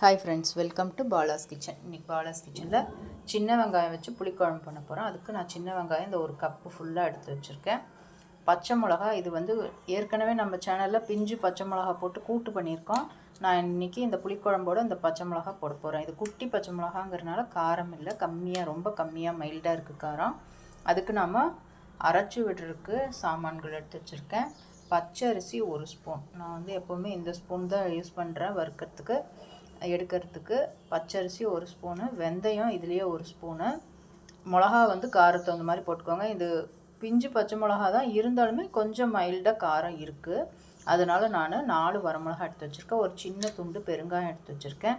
Hi friends welcome to Bala's kitchen இன்றைக்கி பாலாஸ் கிச்சனில் சின்ன வெங்காயம் வச்சு புளிக்குழம்பு பண்ண போகிறோம் அதுக்கு நான் சின்ன வெங்காயம் இந்த ஒரு கப்பு ஃபுல்லாக எடுத்து வச்சுருக்கேன். பச்சை மிளகா இது வந்து ஏற்கனவே நம்ம சேனலில் பிஞ்சு பச்சை மிளகா போட்டு கூட்டு பண்ணியிருக்கோம். நான் இன்றைக்கி இந்த புளிக்குழம்போட இந்த பச்சை மிளகா போட போகிறேன் இது குட்டி பச்சை மிளகாங்கிறனால காரம் இல்லை கம்மியாக ரொம்ப கம்மியாக மைல்டாக இருக்குது காரம். அதுக்கு நாம் அரைச்சி விடுறதுக்கு சாமான்கள் எடுத்து வச்சுருக்கேன். பச்சை அரிசி ஒரு ஸ்பூன் நான் வந்து எப்போவுமே இந்த ஸ்பூன் தான் யூஸ் பண்ணுறேன் வறுக்கிறதுக்கு. எடுக்கிறதுக்கு பச்சரிசி ஒரு ஸ்பூனு வெந்தயம் இதுலேயே ஒரு ஸ்பூனு. மிளகா வந்து காரத்தை அந்த மாதிரி போட்டுக்கோங்க. இது பிஞ்சு பச்சை மிளகா தான். இருந்தாலுமே கொஞ்சம் மைல்டாக காரம் இருக்குது அதனால் நான் நாலு வரமிளகா எடுத்து வச்சுருக்கேன். ஒரு சின்ன துண்டு பெருங்காயம் எடுத்து வச்சுருக்கேன்.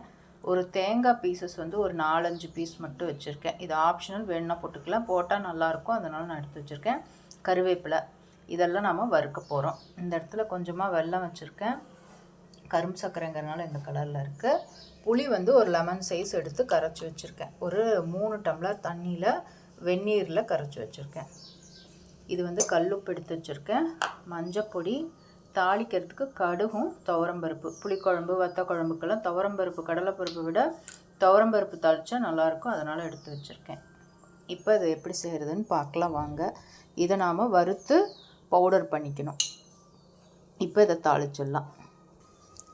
ஒரு தேங்காய் பீசஸ் வந்து ஒரு நாலஞ்சு பீஸ் மட்டும் வச்சுருக்கேன். இது ஆப்ஷனல் வேணும்னா போட்டுக்கலாம். போட்டால் நல்லாயிருக்கும் அதனால் நான் எடுத்து வச்சுருக்கேன். கருவேப்பிலை. இதெல்லாம் நாம் வறுக்க போகிறோம் இந்த இடத்துல கொஞ்சமாக வெல்லம் வச்சுருக்கேன். கரும்பு சக்கரைங்கிறனால இந்த கலரில் இருக்குது புளி வந்து ஒரு லெமன் சைஸ் எடுத்து கரைச்சி வச்சுருக்கேன். ஒரு மூணு டம்ளர் தண்ணியில் வெந்நீரில் கரைச்சி வச்சுருக்கேன். இது வந்து கல்லுப்பு எடுத்து வச்சுருக்கேன். மஞ்சப்பொடி தாளிக்கிறதுக்கு கடுகும் துவரம்பருப்பு புளிக்குழம்பு வத்த குழம்புக்கெல்லாம் துவரம்பருப்பு கடலைப்பருப்பு விட துவரம்பருப்பு தாளித்தா நல்லாயிருக்கும் அதனால் எடுத்து வச்சுருக்கேன். இப்போ இதை எப்படி செய்கிறதுன்னு பார்க்கலாம் வாங்க. இதை நாம் வறுத்து பவுடர் பண்ணிக்கணும். இப்போ இதை தாளிச்சிடலாம்.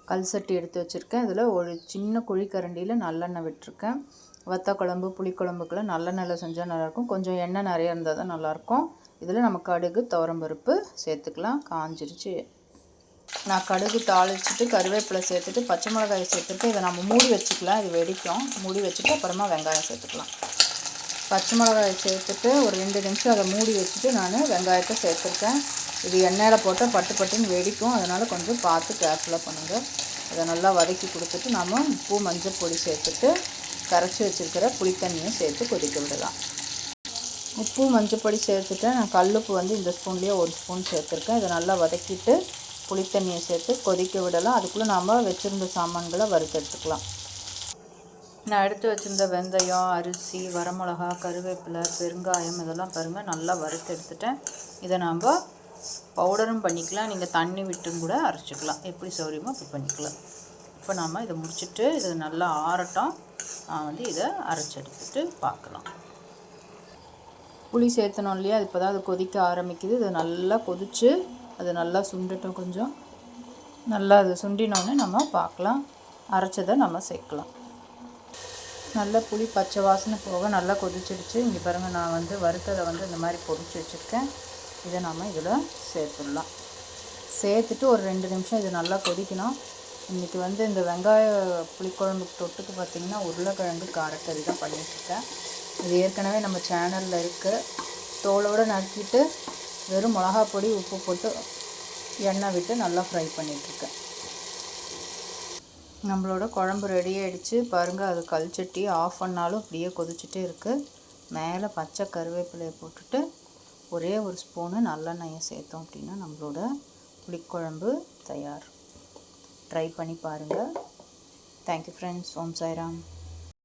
கல் சட்டி எடுத்து வச்சுருக்கேன். இதில் ஒரு சின்ன குழிக்கரண்டியில் நல்லெண்ணெய் விட்டுருக்கேன். வத்த குழம்பு புளிக்குழம்புக்கெல்லாம் நல்லெண்ணெயில் செஞ்சால் நல்லாயிருக்கும். கொஞ்சம் எண்ணெய் நிறைய இருந்தால் தான் நல்லாயிருக்கும். இதில் நம்ம கடுகு துவரம்பருப்பு சேர்த்துக்கலாம். காஞ்சிருச்சு. நான் கடுகு தாளிச்சிட்டு கருவேப்பிலை சேர்த்துட்டு பச்சை மிளகாயை சேர்த்துட்டு இதை நம்ம மூடி வச்சுக்கலாம். இது வெடிக்கும். மூடி வச்சுட்டு அப்புறமா வெங்காயம் சேர்த்துக்கலாம். பச்சை மிளகாயை சேர்த்துட்டு ஒரு ரெண்டு நிமிஷம் அதை மூடி வச்சுட்டு நான் வெங்காயத்தை சேர்த்துருக்கேன். இது எண்ணெயில் போட்டால் பட்டு பட்டுன்னு வெடிக்கும். அதனால் கொஞ்சம் பார்த்து கேர்ஃபுல்லாக பண்ணுங்கள் இதை நல்லா வதக்கி கொடுத்துட்டு நம்ம உப்பு மஞ்சள் பொடி சேர்த்துட்டு கரைச்சி வச்சுருக்கிற புளித்தண்ணியும் சேர்த்து கொதிக்க விடலாம். உப்பு மஞ்சள் பொடி சேர்த்துட்டு நான் கல்லுப்பு வந்து இந்த ஸ்பூன்லேயே ஒரு ஸ்பூன் சேர்த்துருக்கேன். இதை நல்லா வதக்கிட்டு புளித்தண்ணியை சேர்த்து கொதிக்க விடலாம். அதுக்குள்ளே நாம் வச்சுருந்த சாமான்களை வறுத்து எடுத்துக்கலாம். நான் எடுத்து வச்சுருந்த வெந்தயம் அரிசி வரமிளகா கருவேப்பிலை பெருங்காயம் இதெல்லாம் பாருங்கள் நல்லா வறுத்து எடுத்துட்டேன். இதை நாம் பவுடரும் பண்ணிக்கலாம். நீங்கள் தண்ணி விட்டும் கூட அரைச்சிக்கலாம். எப்படி சௌரியமோ அப்படி பண்ணிக்கலாம். இப்போ நாம் இதை முடிச்சுட்டு இது நல்லா ஆறட்டும். நான் வந்து இதை அரைச்சி எடுத்துட்டு பார்க்கலாம். புளி சேர்த்தணும் இல்லையா? அது இப்போ தான் அது கொதிக்க ஆரம்பிக்குது. இது நல்லா கொதித்து அது நல்லா சுண்டட்டும் கொஞ்சம். நல்லா அது சுண்டினோடனே நம்ம பார்க்கலாம். அரைச்சதை நம்ம சேர்க்கலாம். நல்ல புளி பச்சை வாசனை போக நல்லா கொதிச்சிடுச்சு. இங்கே பாருங்கள் நான் வந்து வறுத்ததை வந்து இந்த மாதிரி பொடிச்சு வச்சுருக்கேன். இதை நம்ம இதில் சேர்த்துடலாம். சேர்த்துட்டு ஒரு ரெண்டு நிமிஷம் இது நல்லா கொதிக்கணும். இன்றைக்கி வந்து இந்த வெங்காய புளிக்குழம்புக்கு தொட்டுக்கு பார்த்திங்கன்னா உருளைக்கிழங்கு காரக்கறி தான் பண்ணிட்டுருக்கேன். இது ஏற்கனவே நம்ம சேனலில் இருக்குது தோலோடு நறுக்கிட்டு வெறும் மிளகா பொடி உப்பு போட்டு எண்ணெய் விட்டு நல்லா ஃப்ரை பண்ணிகிட்ருக்கேன் நம்மளோட குழம்பு ரெடி ஆகிடுச்சு பாருங்கள் அது கல்ச்சட்டி ஆஃப் பண்ணாலும் அப்படியே கொதிச்சுட்டே இருக்குது மேலே பச்சை கருவேப்பிலையை போட்டுட்டு ஒரே ஒரு ஸ்பூனு நல்லெண்ணெயை சேர்த்தோம் அப்படின்னா நம்மளோட புளிக்குழம்பு தயார். ட்ரை பண்ணி பாருங்கள் தேங்க்யூ ஃப்ரெண்ட்ஸ் ஓம் சாய்ராம்.